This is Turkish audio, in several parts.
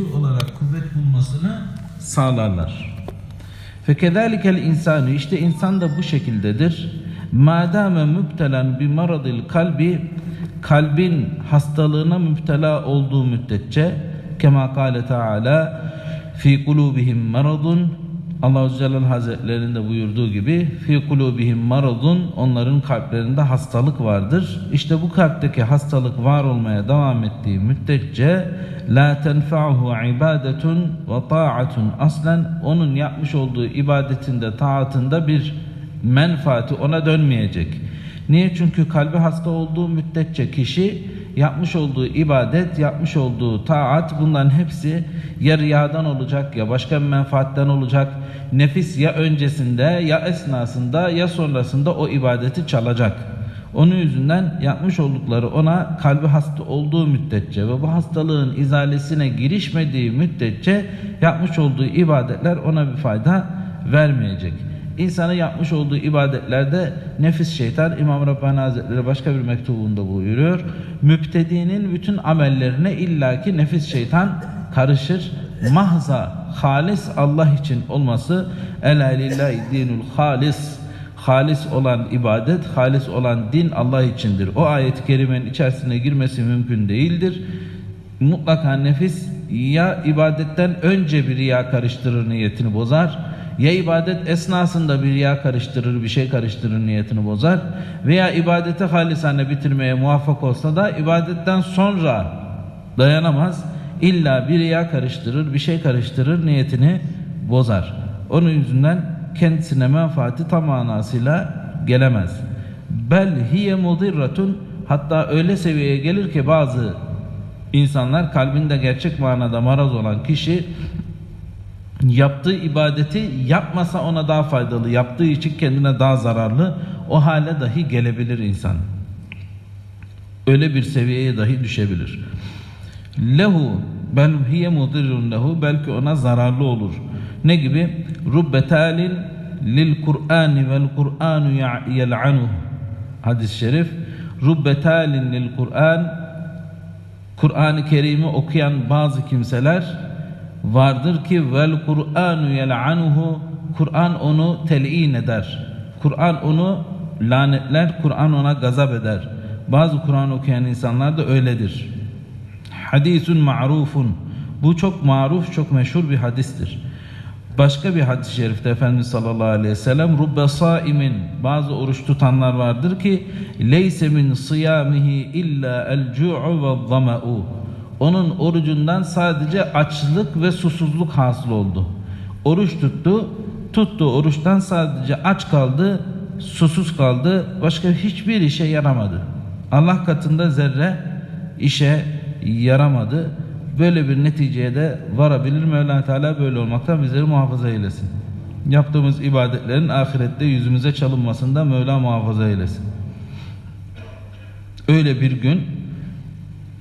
olarak kuvvet bulmasını sağlarlar. Fekedalikel insanı işte insan da bu şekildedir. Madame müptelen bir maradil kalbi kalbin hastalığına müptela olduğu müddetçe kema kâle teâlâ fi kulubihim maradun Allah Azze Celle Hazretlerinin buyurduğu gibi fi kulubihim maradun onların kalplerinde hastalık vardır. İşte bu kalpteki hastalık var olmaya devam ettiği müddetçe la tenfa'uhu ibadetun ve ta'atun aslen onun yapmış olduğu ibadetinde taatında bir menfaati ona dönmeyecek. Niye? Çünkü kalbi hasta olduğu müddetçe kişi yapmış olduğu ibadet, yapmış olduğu taat bunların hepsi ya riyadan olacak ya başka bir menfaatten olacak. Nefis ya öncesinde ya esnasında ya sonrasında o ibadeti çalacak. Onun yüzünden yapmış oldukları ona kalbi hasta olduğu müddetçe ve bu hastalığın izalesine girişmediği müddetçe yapmış olduğu ibadetler ona bir fayda vermeyecek. İnsanın yapmış olduğu ibadetlerde nefis şeytan İmam Rabbani Hazretleri başka bir mektubunda buyuruyor. Müptedinin bütün amellerine illaki nefis şeytan karışır. Mahza, halis Allah için olması Ela lillahi dinul halis halis olan ibadet, halis olan din Allah içindir. O ayet-i kerimenin içerisine girmesi mümkün değildir. Mutlaka nefis ya ibadetten önce bir riya karıştırır niyetini bozar ya ibadet esnasında bir riya karıştırır, bir şey karıştırır niyetini bozar veya ibadeti halisane bitirmeye muvaffak olsa da ibadetten sonra dayanamaz. İlla bir riya karıştırır, bir şey karıştırır, niyetini bozar. Onun yüzünden kendisine menfaati tam manasıyla gelemez. Bel hiye mudirratun hatta öyle seviyeye gelir ki bazı insanlar kalbinde gerçek manada maraz olan kişi yaptığı ibadeti yapmasa ona daha faydalı, yaptığı için kendine daha zararlı o hale dahi gelebilir insan. Öyle bir seviyeye dahi düşebilir. Lehu bel hiye mudirrun lehu belki ona zararlı olur. Ne gibi? Rubbetalin lil Kur'ani vel Kur'anu yel'anuh. Hadis-i şerif. Rubbetalin lil Kur'an Kur'an-ı Kerim'i okuyan bazı kimseler vardır ki vel Kur'anu yel'anuhu Kur'an onu tel'in eder. Kur'an onu lanetler, Kur'an ona gazap eder. Bazı Kur'an okuyan insanlar da öyledir. Hadisun ma'rufun. Bu çok maruf, çok meşhur bir hadistir. Başka bir hadis-i şerifte Efendimiz sallallahu aleyhi ve sellem rubbe saimin bazı oruç tutanlar vardır ki leyse min siyamihi illa el cu'u ve zama'u onun orucundan sadece açlık ve susuzluk hasıl oldu. Oruç tuttu, tuttu oruçtan sadece aç kaldı, susuz kaldı, başka hiçbir işe yaramadı. Allah katında zerre işe yaramadı. Böyle bir neticeye de varabilir. Mevlana Teala böyle olmaktan bizleri muhafaza eylesin. Yaptığımız ibadetlerin ahirette yüzümüze çalınmasında Mevla muhafaza eylesin. Öyle bir gün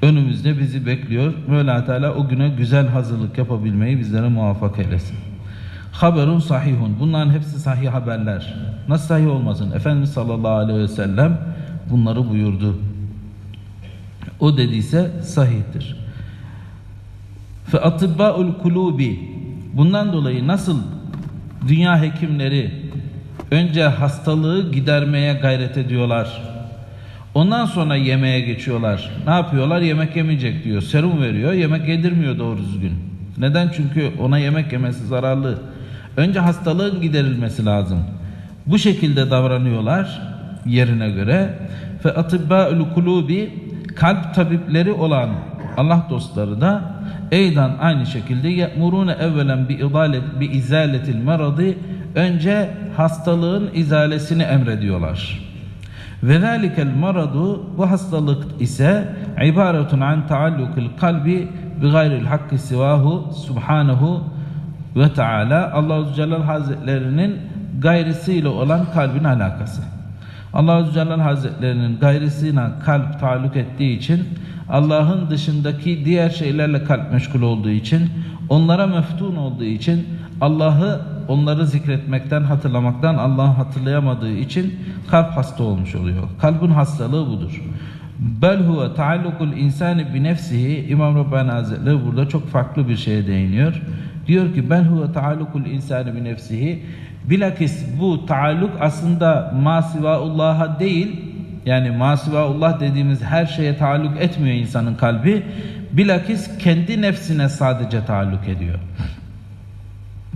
önümüzde bizi bekliyor. Mevla Teala o güne güzel hazırlık yapabilmeyi bizlere muvaffak eylesin. Haberun sahihun. Bunların hepsi sahih haberler. Nasıl sahih olmasın? Efendimiz sallallahu aleyhi ve sellem bunları buyurdu. O dediyse sahihtir. Fe atibbaul kulubi bundan dolayı nasıl dünya hekimleri önce hastalığı gidermeye gayret ediyorlar. Ondan sonra yemeğe geçiyorlar. Ne yapıyorlar? Yemek yemeyecek diyor. Serum veriyor. Yemek yedirmiyor doğru düzgün. Neden? Çünkü ona yemek yemesi zararlı. Önce hastalığın giderilmesi lazım. Bu şekilde davranıyorlar yerine göre. Fe atibbaul kulubi kalp tabipleri olan Allah dostları da eydan aynı şekilde ye'murune evvelen bi idalet bi izaletil maradi önce hastalığın izalesini emrediyorlar. Ve zalikel maradu bu hastalık ise ibaretun an taallukil kalbi bi gayril hakki sivahu subhanahu ve taala Allahu Celal Hazretlerinin gayrisiyle olan kalbin alakası. Allah Celal Hazretlerinin gayrisiyle kalp taalluk ettiği için Allah'ın dışındaki diğer şeylerle kalp meşgul olduğu için onlara meftun olduğu için Allah'ı onları zikretmekten, hatırlamaktan Allah'ı hatırlayamadığı için kalp hasta olmuş oluyor. Kalbin hastalığı budur. Bel huve taallukul insani bi nefsihi İmam Rabbani Hazretleri burada çok farklı bir şeye değiniyor. Diyor ki bel huve taallukul insani bi nefsihi bilakis bu taalluk aslında masivaullah'a değil yani masivaullah dediğimiz her şeye taalluk etmiyor insanın kalbi. Bilakis kendi nefsine sadece taalluk ediyor.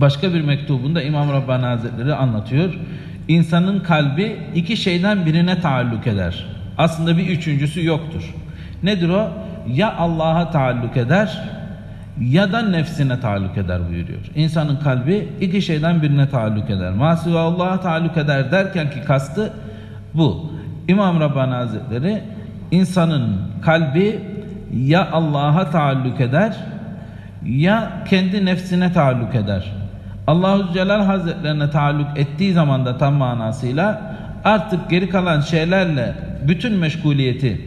Başka bir mektubunda İmam Rabbani Hazretleri anlatıyor. İnsanın kalbi iki şeyden birine taalluk eder. Aslında bir üçüncüsü yoktur. Nedir o? Ya Allah'a taalluk eder ya da nefsine taalluk eder buyuruyor. İnsanın kalbi iki şeyden birine taalluk eder. Masiva Allah'a taalluk eder derken ki kastı bu. İmam Rabbani Hazretleri insanın kalbi ya Allah'a taalluk eder ya kendi nefsine taalluk eder. Allahu Celal Hazretlerine taalluk ettiği zaman da tam manasıyla artık geri kalan şeylerle bütün meşguliyeti,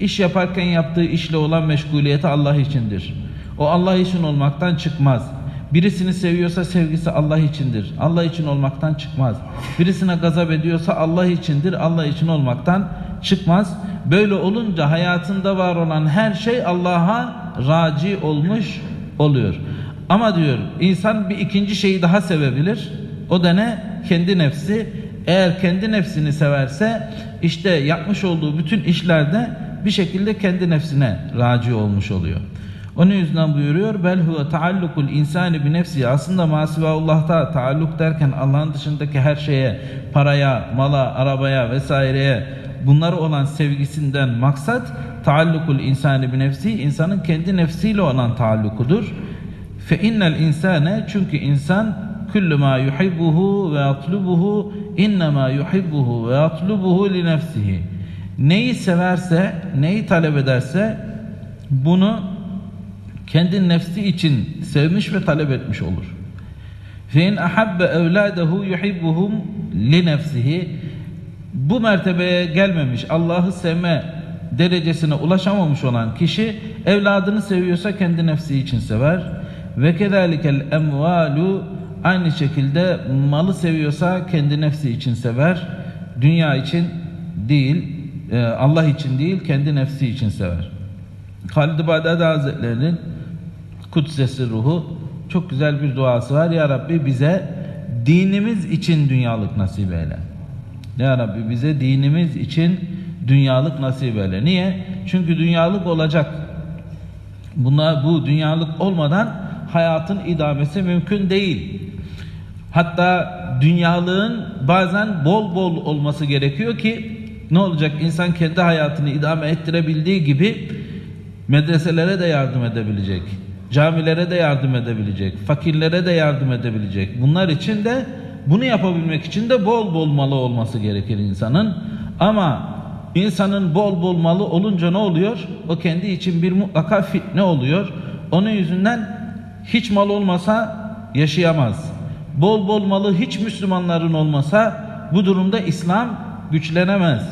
iş yaparken yaptığı işle olan meşguliyeti Allah içindir. O Allah için olmaktan çıkmaz. Birisini seviyorsa sevgisi Allah içindir. Allah için olmaktan çıkmaz. Birisine gazap ediyorsa Allah içindir. Allah için olmaktan çıkmaz. Böyle olunca hayatında var olan her şey Allah'a raci olmuş oluyor. Ama diyor insan bir ikinci şeyi daha sevebilir. O da ne? Kendi nefsi. Eğer kendi nefsini severse işte yapmış olduğu bütün işlerde bir şekilde kendi nefsine raci olmuş oluyor. Onun yüzünden buyuruyor bel huve taallukul insani bi nefsi aslında masivahullah'ta taalluk derken Allah'ın dışındaki her şeye paraya, mala, arabaya vesaireye bunlara olan sevgisinden maksat taallukul insani bi nefsi insanın kendi nefsiyle olan taallukudur. Fe innel insane çünkü insan kullu ma yuhibbuhu ve yatlubuhu innema yuhibbuhu ve yatlubuhu li nefsihi. Neyi severse, neyi talep ederse bunu kendi nefsi için sevmiş ve talep etmiş olur. Fe in ahabbe evladehu yuhibbuhum li nefsihi. Bu mertebeye gelmemiş, Allah'ı sevme derecesine ulaşamamış olan kişi evladını seviyorsa kendi nefsi için sever. Ve kedalikel emvalu aynı şekilde malı seviyorsa kendi nefsi için sever. Dünya için değil, e, Allah için değil, kendi nefsi için sever. Halid-i Bağdadi Hazretleri'nin Kudsesi ruhu çok güzel bir duası var. Ya Rabbi bize dinimiz için dünyalık nasip eyle. Ya Rabbi bize dinimiz için dünyalık nasip eyle. Niye? Çünkü dünyalık olacak. Buna bu dünyalık olmadan hayatın idamesi mümkün değil. Hatta dünyalığın bazen bol bol olması gerekiyor ki ne olacak? İnsan kendi hayatını idame ettirebildiği gibi medreselere de yardım edebilecek. Camilere de yardım edebilecek. Fakirlere de yardım edebilecek. Bunlar için de bunu yapabilmek için de bol bol malı olması gerekir insanın. Ama insanın bol bol malı olunca ne oluyor? O kendi için bir mutlaka fitne oluyor. Onun yüzünden hiç mal olmasa yaşayamaz. Bol bol malı hiç Müslümanların olmasa bu durumda İslam güçlenemez.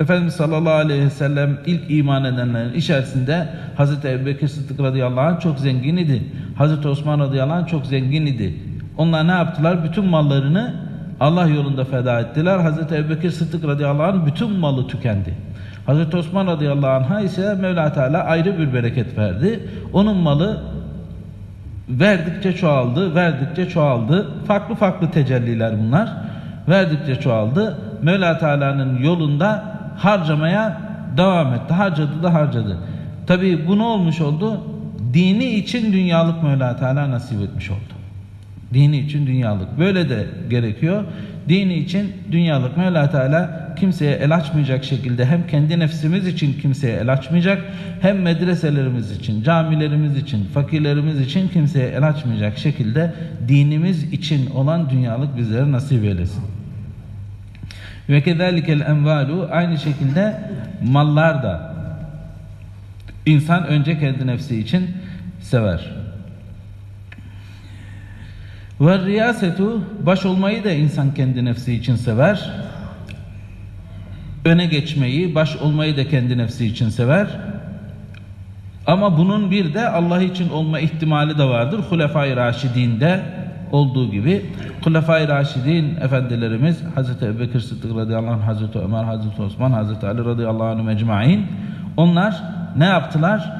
Efendimiz sallallahu aleyhi ve sellem ilk iman edenlerin içerisinde Hazreti Ebubekir Sıddık radıyallahu anh çok zengin idi. Hazreti Osman radıyallahu anh çok zengin idi. Onlar ne yaptılar? Bütün mallarını Allah yolunda feda ettiler. Hazreti Ebubekir Sıddık radıyallahu anh bütün malı tükendi. Hazreti Osman radıyallahu anh'a ise Mevla Teala ayrı bir bereket verdi. Onun malı verdikçe çoğaldı, verdikçe çoğaldı. Farklı farklı tecelliler bunlar. Verdikçe çoğaldı. Mevla Teala'nın yolunda harcamaya devam etti. Harcadı da harcadı. Tabi bu ne olmuş oldu? Dini için dünyalık Mevla Teala nasip etmiş oldu. Dini için dünyalık. Böyle de gerekiyor. Dini için dünyalık Mevla Teala kimseye el açmayacak şekilde hem kendi nefsimiz için kimseye el açmayacak hem medreselerimiz için, camilerimiz için, fakirlerimiz için kimseye el açmayacak şekilde dinimiz için olan dünyalık bizlere nasip eylesin. Ve kezalikel envalu aynı şekilde mallar da insan önce kendi nefsi için sever. Ve riyasetu baş olmayı da insan kendi nefsi için sever. Öne geçmeyi, baş olmayı da kendi nefsi için sever. Ama bunun bir de Allah için olma ihtimali de vardır. Hulefai Raşidin'de olduğu gibi Hulefai Raşidin efendilerimiz Hazreti Ebubekir Sıddık radıyallahu anh, Hazreti Ömer, Hazreti Osman, Hazreti Ali radıyallahu anh mecmain Onlar ne yaptılar?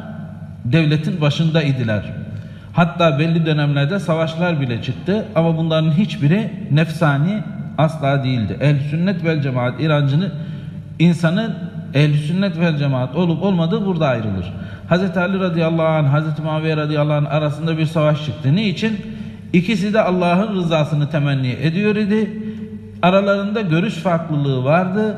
Devletin başında idiler. Hatta belli dönemlerde savaşlar bile çıktı ama bunların hiçbiri nefsani asla değildi. Ehl sünnet vel cemaat inancını insanın ehl sünnet vel cemaat olup olmadığı burada ayrılır. Hz. Ali radıyallahu anh, Hz. Muaviye radıyallahu anh arasında bir savaş çıktı. Niçin? İkisi de Allah'ın rızasını temenni ediyor idi. Aralarında görüş farklılığı vardı.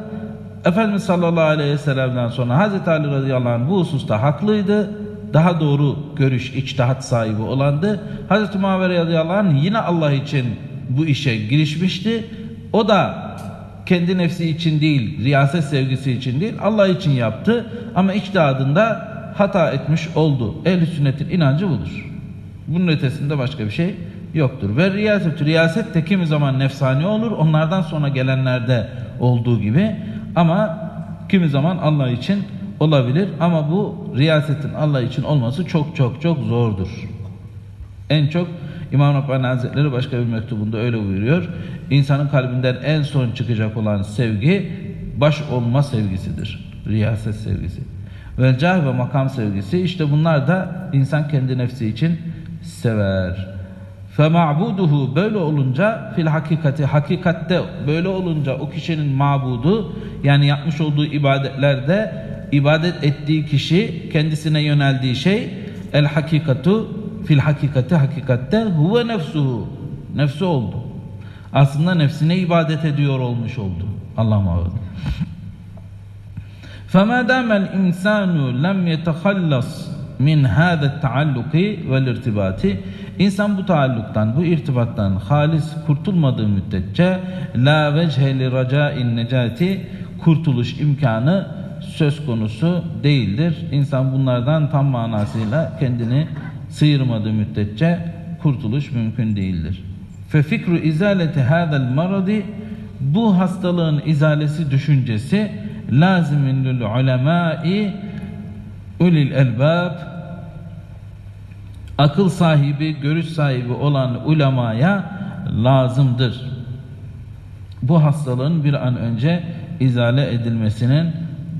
Efendimiz sallallahu aleyhi ve sellem'den sonra Hz. Ali radıyallahu anh bu hususta haklıydı. Daha doğru görüş, içtihat sahibi olandı. Hz. Muaviye radıyallahu anh yine Allah için bu işe girişmişti. O da kendi nefsi için değil, riyaset sevgisi için değil, Allah için yaptı. Ama içtihadında hata etmiş oldu. Ehl-i sünnetin inancı budur. Bunun ötesinde başka bir şey yoktur. Ve riyaset, riyaset de kimi zaman nefsani olur. Onlardan sonra gelenlerde olduğu gibi. Ama kimi zaman Allah için olabilir. Ama bu riyasetin Allah için olması çok çok çok zordur. En çok İmam Rabbani Hazretleri başka bir mektubunda öyle buyuruyor. İnsanın kalbinden en son çıkacak olan sevgi baş olma sevgisidir. Riyaset sevgisi. Ve cah ve makam sevgisi işte bunlar da insan kendi nefsi için sever. Fema'buduhu böyle olunca fil hakikati hakikatte böyle olunca o kişinin mabudu yani yapmış olduğu ibadetlerde ibadet ettiği kişi kendisine yöneldiği şey el hakikatu fil hakikati hakikatte huve nefsuhu nefsi oldu. Aslında nefsine ibadet ediyor olmuş oldu. Allah muhafaza. فما دام الإنسان لم يتخلص min hâdet taalluki vel irtibati İnsan bu taalluktan, bu irtibattan halis kurtulmadığı müddetçe la vechhe li raca'in necati kurtuluş imkanı söz konusu değildir. İnsan bunlardan tam manasıyla kendini sıyırmadığı müddetçe kurtuluş mümkün değildir. Fe fikru izaleti hadal maradi bu hastalığın izalesi düşüncesi lazimin lil ulemai ulil elbab akıl sahibi, görüş sahibi olan ulemaya lazımdır. Bu hastalığın bir an önce izale edilmesinin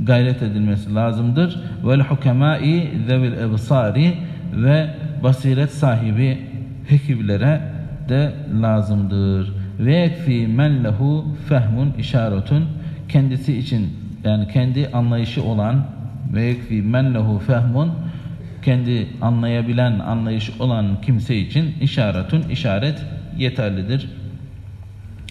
gayret edilmesi lazımdır. Vel hukemai zevil ebsari ve basiret sahibi hekimlere de lazımdır. Ve yekfi men lehu fehmun işaretun kendisi için yani kendi anlayışı olan ve yekfi men lehu fehmun kendi anlayabilen anlayış olan kimse için işaretun işaret yeterlidir.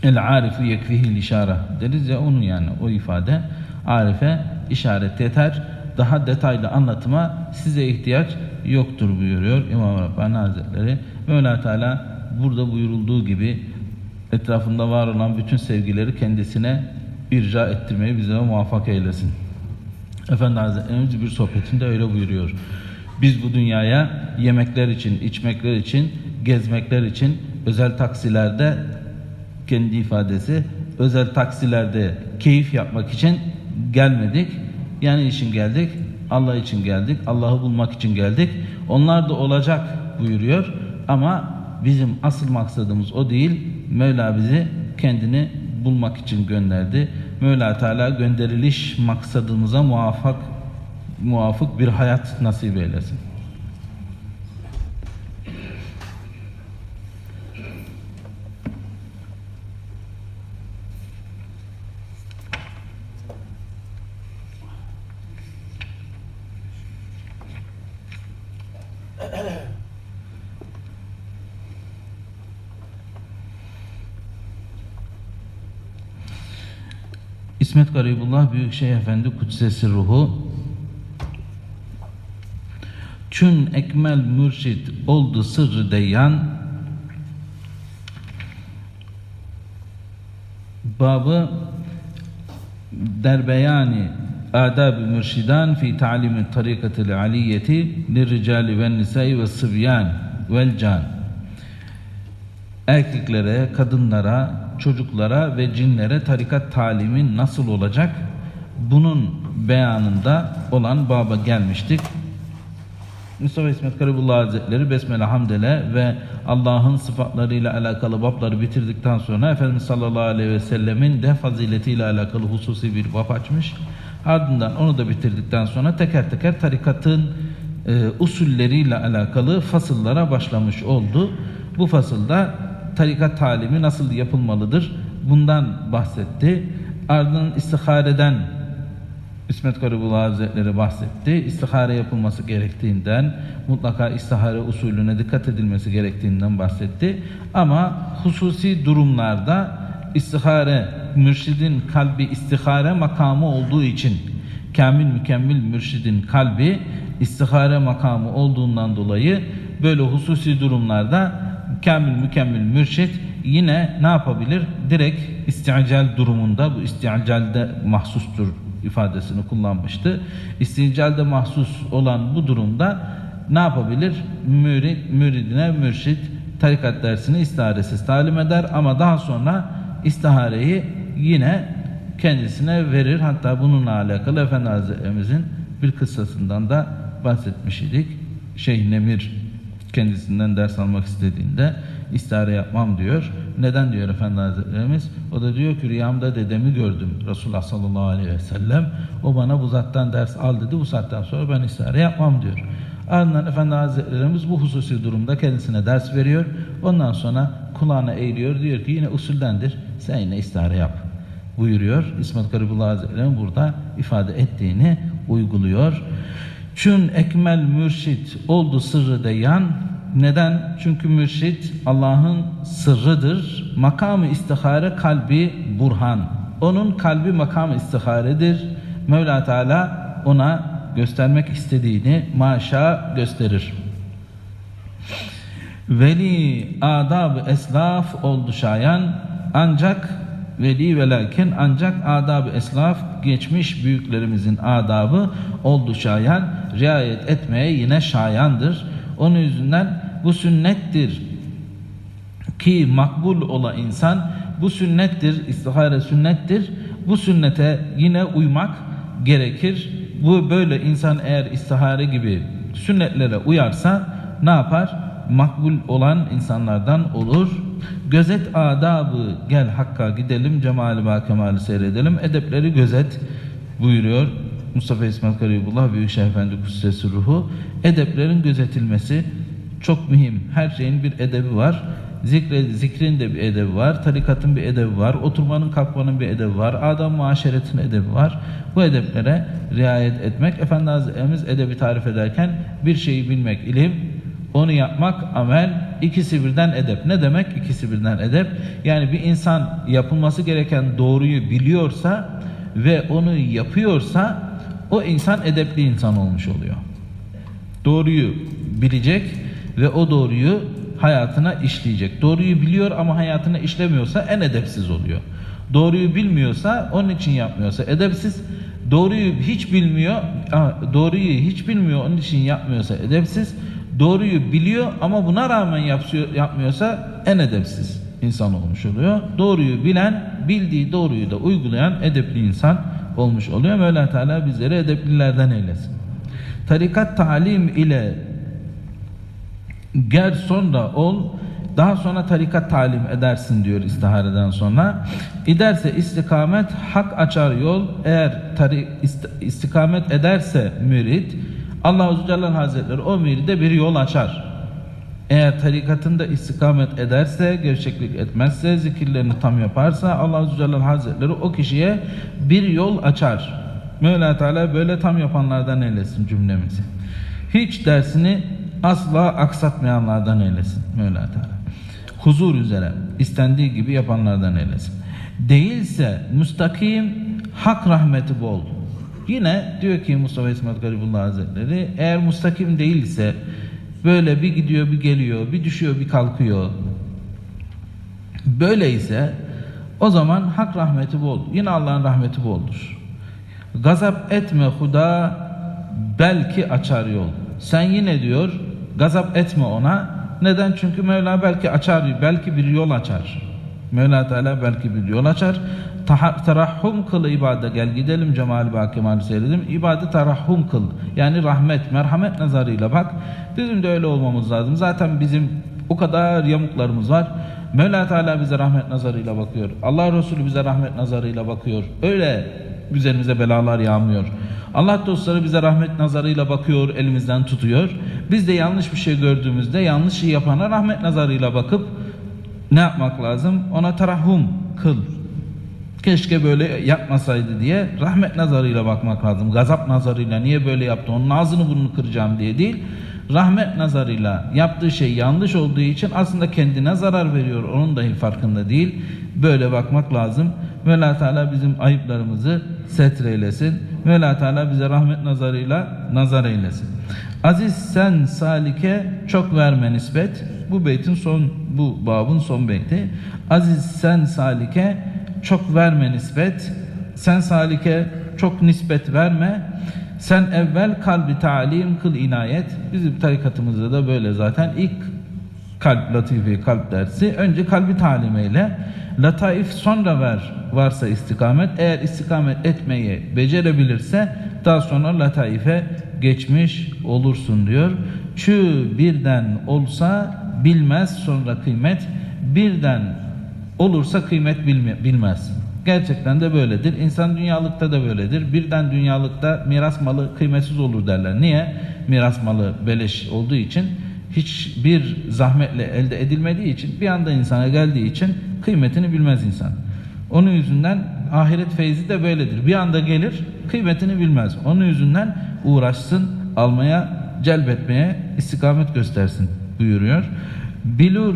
El arifu yekfihil işare deriz ya onun yani o ifade arife işaret yeter. Daha detaylı anlatıma size ihtiyaç yoktur buyuruyor İmam Rabbani Hazretleri. Mevla Teala burada buyurulduğu gibi etrafında var olan bütün sevgileri kendisine irca ettirmeyi bize muvaffak eylesin. Efendi Hazretlerimiz bir sohbetinde öyle buyuruyor. Biz bu dünyaya yemekler için, içmekler için, gezmekler için özel taksilerde kendi ifadesi özel taksilerde keyif yapmak için gelmedik. Yani için geldik. Allah için geldik. Allah'ı bulmak için geldik. Onlar da olacak buyuruyor. Ama bizim asıl maksadımız o değil. Mevla bizi kendini bulmak için gönderdi. Mevla Teala gönderiliş maksadımıza muvaffak muvafık bir hayat nasip eylesin. İsmet Garibullah Büyükşehir Efendi Kudsesi Ruhu. Çün ekmel mürşid oldu sırrı deyan babı derbeyani adab-ı mürşidan fi ta'limi tarikatil aliyeti lirricali ve nisai ve sıbyan vel can erkeklere, kadınlara, çocuklara ve cinlere tarikat talimi nasıl olacak? Bunun beyanında olan baba gelmiştik. Mustafa İsmet Karabullah Hazretleri Besmele Hamdele ve Allah'ın sıfatlarıyla alakalı babları bitirdikten sonra Efendimiz sallallahu aleyhi ve sellemin de faziletiyle alakalı hususi bir bab açmış. Ardından onu da bitirdikten sonra teker teker tarikatın e, usulleriyle alakalı fasıllara başlamış oldu. Bu fasılda tarikat talimi nasıl yapılmalıdır? Bundan bahsetti. Ardından istihareden İsmet Garibullah Hazretleri bahsetti. İstihare yapılması gerektiğinden, mutlaka istihare usulüne dikkat edilmesi gerektiğinden bahsetti. Ama hususi durumlarda istihare, mürşidin kalbi istihare makamı olduğu için, kamil mükemmel mürşidin kalbi istihare makamı olduğundan dolayı böyle hususi durumlarda kamil mükemmel mürşit yine ne yapabilir? Direkt istical durumunda, bu isticalde mahsustur ifadesini kullanmıştı. İsticalde mahsus olan bu durumda ne yapabilir? Mürid, müridine mürşit tarikat dersini istiharesiz talim eder ama daha sonra istihareyi yine kendisine verir. Hatta bununla alakalı Efendi Hazretlerimizin bir kıssasından da bahsetmiş idik. Şeyh Nemir kendisinden ders almak istediğinde istihare yapmam diyor. Neden diyor Efendi Hazretlerimiz? O da diyor ki rüyamda dedemi gördüm Resulullah sallallahu aleyhi ve sellem. O bana bu zattan ders al dedi. Bu saatten sonra ben istihare yapmam diyor. Ardından Efendi Hazretlerimiz bu hususi durumda kendisine ders veriyor. Ondan sonra kulağına eğiliyor. Diyor ki yine usuldendir. Sen yine istihare yap buyuruyor. İsmet Garibullah Hazretleri'nin burada ifade ettiğini uyguluyor. Çün ekmel mürşit oldu sırrı deyan. Neden? Çünkü mürşit Allah'ın sırrıdır. Makamı istihare kalbi burhan. Onun kalbi makamı istiharedir. Mevla Teala ona göstermek istediğini maşa gösterir. Veli adab eslaf oldu şayan ancak veli ve lakin ancak adab eslaf geçmiş büyüklerimizin adabı oldu şayan riayet etmeye yine şayandır. Onun yüzünden bu sünnettir ki makbul ola insan bu sünnettir, istihare sünnettir. Bu sünnete yine uymak gerekir. Bu böyle insan eğer istihare gibi sünnetlere uyarsa ne yapar? Makbul olan insanlardan olur. Gözet adabı gel hakka gidelim cemali ba kemali seyredelim. Edepleri gözet buyuruyor Mustafa İsmail Karayibullah Büyükşehir Efendi Kutsesi Ruhu. Edeplerin gözetilmesi çok mühim. Her şeyin bir edebi var. Zikre, zikrin de bir edebi var, tarikatın bir edebi var, oturmanın kalkmanın bir edebi var, adam muaşeretin edebi var. Bu edeplere riayet etmek, Efendi Hazretlerimiz edebi tarif ederken bir şeyi bilmek ilim, onu yapmak amel, ikisi birden edep. Ne demek ikisi birden edep? Yani bir insan yapılması gereken doğruyu biliyorsa ve onu yapıyorsa o insan edepli insan olmuş oluyor. Doğruyu bilecek ve o doğruyu hayatına işleyecek. Doğruyu biliyor ama hayatına işlemiyorsa en edepsiz oluyor. Doğruyu bilmiyorsa onun için yapmıyorsa edepsiz. Doğruyu hiç bilmiyor, doğruyu hiç bilmiyor onun için yapmıyorsa edepsiz. Doğruyu biliyor ama buna rağmen yapıyor, yapmıyorsa en edepsiz insan olmuş oluyor. Doğruyu bilen, bildiği doğruyu da uygulayan edepli insan olmuş oluyor. Mevla Teala bizleri edeplilerden eylesin. Tarikat talim ile Ger sonra ol, daha sonra tarikat talim edersin diyor istihareden sonra. İderse istikamet hak açar yol. Eğer tari, istikamet ederse mürit, Allah-u Celle Hazretleri o müride bir yol açar. Eğer tarikatında istikamet ederse, gerçeklik etmezse, zikirlerini tam yaparsa Allah-u Celle Hazretleri o kişiye bir yol açar. Mevla Teala böyle tam yapanlardan eylesin cümlemizi. Hiç dersini asla aksatmayanlardan eylesin Mevla Teala. Huzur üzere istendiği gibi yapanlardan eylesin. Değilse müstakim hak rahmeti bol. Yine diyor ki Mustafa İsmet Garibullah Hazretleri eğer müstakim değilse böyle bir gidiyor bir geliyor bir düşüyor bir kalkıyor böyleyse o zaman hak rahmeti bol. Yine Allah'ın rahmeti boldur. Gazap etme huda belki açar yol. Sen yine diyor gazap etme ona. Neden? Çünkü Mevla belki açar, belki bir yol açar. Mevla Teala belki bir yol açar. Terahhum kıl ibadet gel gidelim Cemal Bakimali seyredelim. İbadet terahhum kıl. Yani rahmet, merhamet nazarıyla bak. Bizim de öyle olmamız lazım. Zaten bizim o kadar yamuklarımız var. Mevla Teala bize rahmet nazarıyla bakıyor. Allah Resulü bize rahmet nazarıyla bakıyor. Öyle üzerimize belalar yağmıyor. Allah dostları bize rahmet nazarıyla bakıyor, elimizden tutuyor. Biz de yanlış bir şey gördüğümüzde yanlış şey yapana rahmet nazarıyla bakıp ne yapmak lazım? Ona tarahhum kıl. Keşke böyle yapmasaydı diye rahmet nazarıyla bakmak lazım. Gazap nazarıyla niye böyle yaptı? Onun ağzını burnunu kıracağım diye değil. Rahmet nazarıyla yaptığı şey yanlış olduğu için aslında kendine zarar veriyor. Onun dahi farkında değil. Böyle bakmak lazım. Mevla Teala bizim ayıplarımızı setreylesin. Mevla Teala bize rahmet nazarıyla nazar eylesin. Aziz sen salike çok verme nispet. Bu beytin son bu babın son beyti. Aziz sen salike çok verme nispet. Sen salike çok nispet verme. Sen evvel kalbi talim kıl inayet. Bizim tarikatımızda da böyle zaten ilk kalp latifi kalp dersi önce kalbi talim eyle. Lataif sonra ver varsa istikamet. Eğer istikamet etmeyi becerebilirse daha sonra lataife geçmiş olursun diyor. Çü birden olsa bilmez sonra kıymet. Birden olursa kıymet bilme- bilmez. Gerçekten de böyledir. İnsan dünyalıkta da böyledir. Birden dünyalıkta miras malı kıymetsiz olur derler. Niye? Miras malı beleş olduğu için hiçbir zahmetle elde edilmediği için bir anda insana geldiği için kıymetini bilmez insan. Onun yüzünden ahiret feyzi de böyledir. Bir anda gelir kıymetini bilmez. Onun yüzünden uğraşsın almaya, celbetmeye istikamet göstersin buyuruyor. Bilur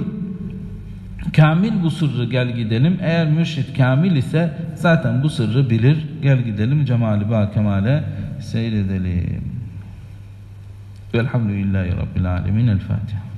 Kamil bu sırrı gel gidelim. Eğer mürşit kamil ise zaten bu sırrı bilir. Gel gidelim cemali ba kemale seyredelim. Velhamdülillahi Rabbil alemin. El Fatiha.